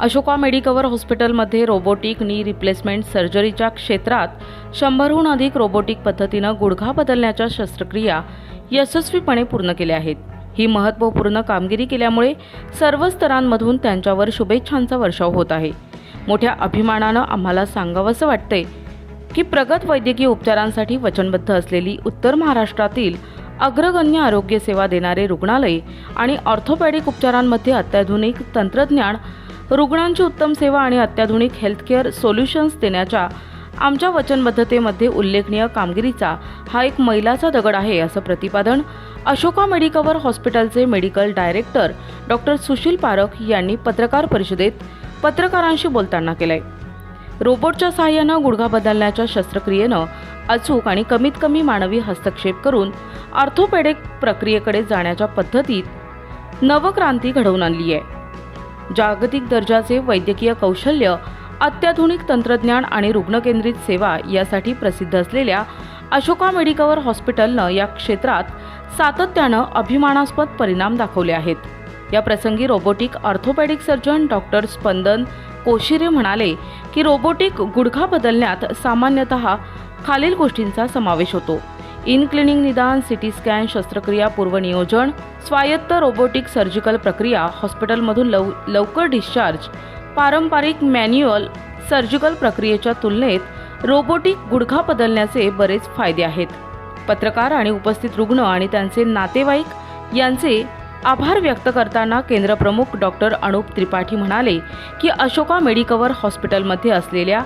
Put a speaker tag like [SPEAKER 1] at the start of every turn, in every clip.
[SPEAKER 1] Ashoka Medicover हॉस्पिटलमध्ये robotic knee replacement सर्जरीच्या क्षेत्रात शंभरहून अधिक रोबोटिक पद्धतीनं गुडघा बदलण्याच्या शस्त्रक्रिया यशस्वीपणे पूर्ण केल्या आहेत. ही महत्त्वपूर्ण कामगिरी केल्यामुळे सर्व स्तरांमधून त्यांच्यावर शुभेच्छांचा वर्षाव होत आहे. मोठ्या अभिमानानं आम्हाला सांगावंसं वाटतंय की प्रगत वैद्यकीय उपचारांसाठी वचनबद्ध असलेली उत्तर महाराष्ट्रातील अग्रगण्य आरोग्य सेवा देणारे रुग्णालय आणि ऑर्थोपॅडिक उपचारांमध्ये अत्याधुनिक तंत्रज्ञान रुग्णांची उत्तम सेवा आणि अत्याधुनिक हेल्थकेअर सोल्युशन्स देण्याच्या आमच्या वचनबद्धतेमध्ये उल्लेखनीय कामगिरीचा हा एक मैलाचा दगड आहे असं प्रतिपादन अशोका मेडिकवर हॉस्पिटलचे medical director doctor Sushil Parakh यांनी पत्रकार परिषदेत पत्रकारांशी बोलताना केलंय. रोबोटच्या सहाय्यानं गुडघा बदलण्याच्या शस्त्रक्रियेनं अचूक आणि कमीत कमी मानवी हस्तक्षेप करून ऑर्थोपेडिक प्रक्रियेकडे जाण्याच्या पद्धतीत नवक्रांती घडवून आणली आहे. जागतिक दर्जाचे वैद्यकीय कौशल्य अत्याधुनिक तंत्रज्ञान आणि रुग्णकेंद्रित सेवा यासाठी प्रसिद्ध असलेल्या अशोका मेडिकवर हॉस्पिटलनं या क्षेत्रात सातत्यानं अभिमानास्पद परिणाम दाखवले आहेत. या प्रसंगी robotic orthopaedic surgeon doctor Spandan Koshire म्हणाले की रोबोटिक गुडघा बदलण्यात सामान्यतः खालील गोष्टींचा समावेश होतो. इन क्लिनिंग निदान सिटी स्कॅन शस्त्रक्रिया पूर्वनियोजन स्वायत्त रोबोटिक सर्जिकल प्रक्रिया हॉस्पिटलमधून लव लवकर डिस्चार्ज पारंपरिक मॅन्युअल सर्जिकल प्रक्रियेच्या तुलनेत रोबोटिक गुडघा बदलण्याचे बरेच फायदे आहेत. पत्रकार आणि उपस्थित रुग्ण आणि त्यांचे नातेवाईक यांचे आभार व्यक्त करताना केंद्रप्रमुख डॉक्टर अनुप त्रिपाठी म्हणाले की अशोका मेडिकवर हॉस्पिटलमध्ये असलेल्या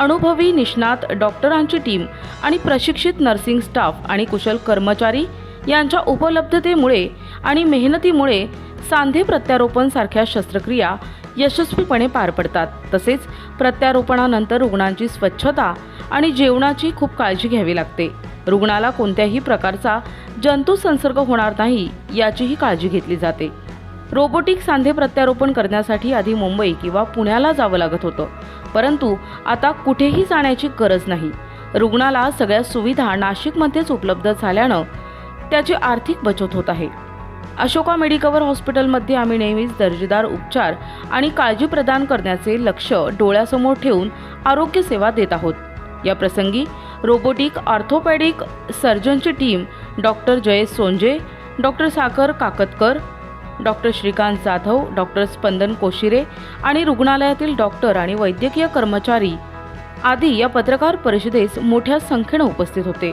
[SPEAKER 1] अनुभवी निष्णात डॉक्टरांची टीम आणि प्रशिक्षित नर्सिंग स्टाफ आणि कुशल कर्मचारी यांच्या उपलब्धतेमुळे आणि मेहनतीमुळे सांधे प्रत्यारोपण सारख्या शस्त्रक्रिया यशस्वीपणे पार पडतात. तसेच प्रत्यारोपणानंतर रुग्णांची स्वच्छता आणि जेवणाची खूप काळजी घ्यावी लागते. रुग्णाला कोणत्याही प्रकारचा जंतू संसर्ग होणार नाही याचीही काळजी घेतली जाते. रोबोटिक सांधे प्रत्यारोपण करण्यासाठी आधी मुंबई किंवा पुण्याला जावं लागत होतं. परंतु आता कुठेही जाण्याची गरज नाही. रुग्णाला सगळ्या सुविधा नाशिकमध्येच उपलब्ध झाल्यानं त्याची आर्थिक बचत होत आहे. अशोका मेडिकवर हॉस्पिटलमध्ये आम्ही नेहमीच दर्जेदार उपचार आणि काळजी प्रदान करण्याचे लक्ष डोळ्यासमोर ठेवून आरोग्य सेवा देत आहोत. या प्रसंगी robotic orthopaedic सर्जनची team doctor Jayesh Sonje doctor Sakhar Kaktakar doctor Shrikant Jadhav doctor Spandan Koshire आणि रुग्णालयातील डॉक्टर आणि वैद्यकीय कर्मचारी आदी या पत्रकार परिषदेस मोठ्या संख्येनं उपस्थित होते.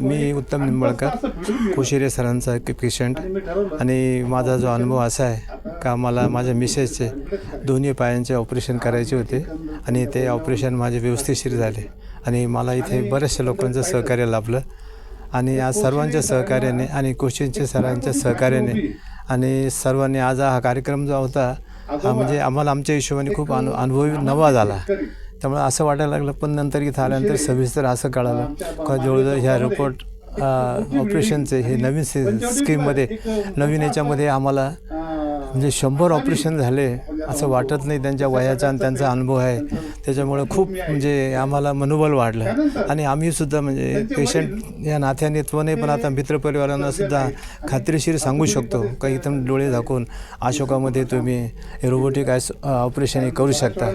[SPEAKER 2] मी उत्तम निंबाळकर कोशिरे सरांचा एक पेशंट आणि माझा जो अनुभव असा आहे का मला माझ्या मिसेसचे दोन्ही पायांचे ऑपरेशन करायचे होते आणि ते ऑपरेशन माझे व्यवस्थितशीर झाले. आणि मला इथे बऱ्याचशा लोकांचं सहकार्य लाभलं. आणि आज सर्वांच्या सहकार्याने आणि कोशिंचे सरांच्या सहकार्याने आणि सर्वांनी आज हा कार्यक्रम जो होता हा म्हणजे आम्हाला आमच्या हिशोबाने खूप अनु अनुभवी नवा झाला. त्यामुळे असं वाटायला लागलं पण नंतर इथं आल्यानंतर सविस्तर असं कळालं. का जवळजवळ ह्या रिपोर्ट ऑपरेशनचे हे नवीन सि स्कीममध्ये नवीन याच्यामध्ये आम्हाला म्हणजे शंभर ऑपरेशन झाले. असं वाटत नाही त्यांच्या वयाचा आणि त्यांचा अनुभव आहे. त्याच्यामुळे खूप म्हणजे आम्हाला मनोबल वाढलं. आणि आम्हीसुद्धा म्हणजे पेशंट या नात्याने तो नाही पण आता मित्रपरिवारांना सुद्धा खात्रीशीर सांगू शकतो. का तर डोळे झाकून अशोकामध्ये तुम्ही रोबोटिक आयस ऑपरेशन हे करू शकता.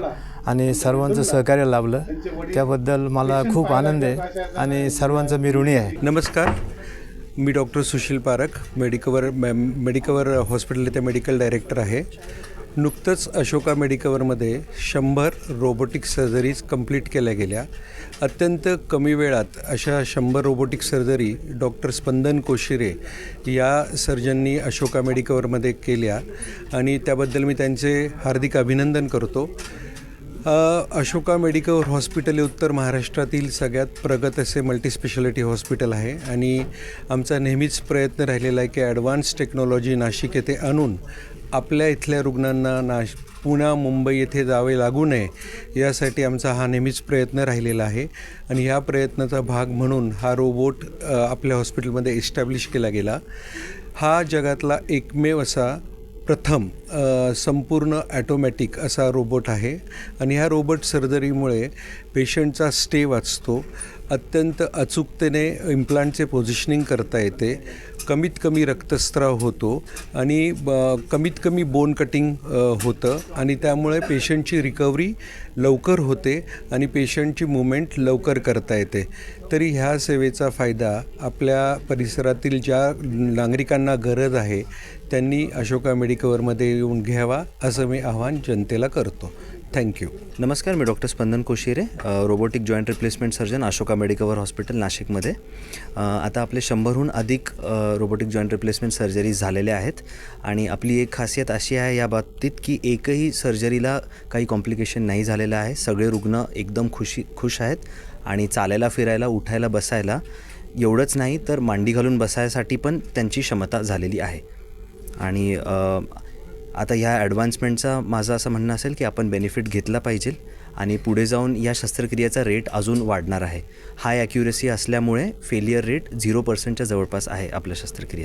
[SPEAKER 2] आणि सर्वांचं सहकार्य लाभलं. त्याबद्दल मला खूप आनंद आहे. आणि सर्वांचं मी ऋणी आहे.
[SPEAKER 3] नमस्कार. मी doctor Sushil Parakh Medicover Medicover hospital इथे मेडिकल डायरेक्टर आहे. नुकतंच अशोका मेडिकवरमध्ये शंभर रोबोटिक सर्जरीज कंप्लीट केल्या गेल्या. अत्यंत कमी वेळात अशा शंभर robotic surgery doctor Spandan Koshire या सर्जननी अशोका मेडिकवरमध्ये केल्या आणि त्याबद्दल मी त्यांचे हार्दिक अभिनंदन करतो. अशोका मेडिकल हॉस्पिटल हे उत्तर महाराष्ट्रातील सगळ्यात प्रगत असे मल्टीस्पेशालिटी हॉस्पिटल आहे आणि आमचा नेहमीच प्रयत्न राहिलेला आहे की ॲडव्हान्स टेक्नॉलॉजी नाशिक येथे आणून आपल्या इथल्या रुग्णांना नाश पुणा मुंबई येथे जावे लागू नये यासाठी आमचा हा नेहमीच प्रयत्न राहिलेला आहे. आणि ह्या प्रयत्नाचा भाग म्हणून हा रोबोट आपल्या हॉस्पिटलमध्ये इस्टॅब्लिश केला गेला. हा जगातला एकमेव असा प्रथम संपूर्ण ॲटोमॅटिक असा रोबोट आहे आणि ह्या रोबोट सर्जरीमुळे पेशंटचा स्टे वाचतो. अत्यंत अचूकतेने इम्प्लांटचे पोझिशनिंग करता येते. कमीत कमी रक्तस्राव होतो आणि ब- कमीत कमी बोन कटिंग होतं. आणि त्यामुळे पेशंटची रिकव्हरी लवकर होते आणि पेशंटची मुवमेंट लवकर करता येते. तरी ह्या सेवेचा फायदा आपल्या परिसरातील ज्या नागरिकांना गरज आहे त्यांनी अशोका मेडिकवरमध्ये येऊन घ्यावा असं मी आव्हान जनतेला करतो. थँक्यू
[SPEAKER 4] नमस्कार मी doctor Spandan Koshire robotic joint replacement surgeon Ashoka Medicover hospital नाशिकमध्ये. आता आपले शंभरहून अधिक रोबोटिक जॉईंट रिप्लेसमेंट सर्जरीज झालेल्या आहेत आणि आपली एक खासियत अशी आहे या बाबतीत की एकही सर्जरीला काही कॉम्प्लिकेशन नाही झालेलं आहे. सगळे रुग्ण एकदम खुशी खुश आहेत आणि चालायला फिरायला उठायला बसायला एवढंच नाही तर मांडी घालून बसायसाठी पण त्यांची क्षमता झालेली आहे. आणि आता ह्या ॲडव्हान्समेंटचा माझं असं म्हणणं असेल की आपण बेनिफिट घेतला पाहिजे आणि पुढे जाऊन या शस्त्रक्रियेचा रेट अजून वाढणार आहे. हाय ॲक्युरेसी असल्यामुळे फेलियर रेट झिरो पर्सेंटच्या जवळपास आहे आपल्या शस्त्रक्रिया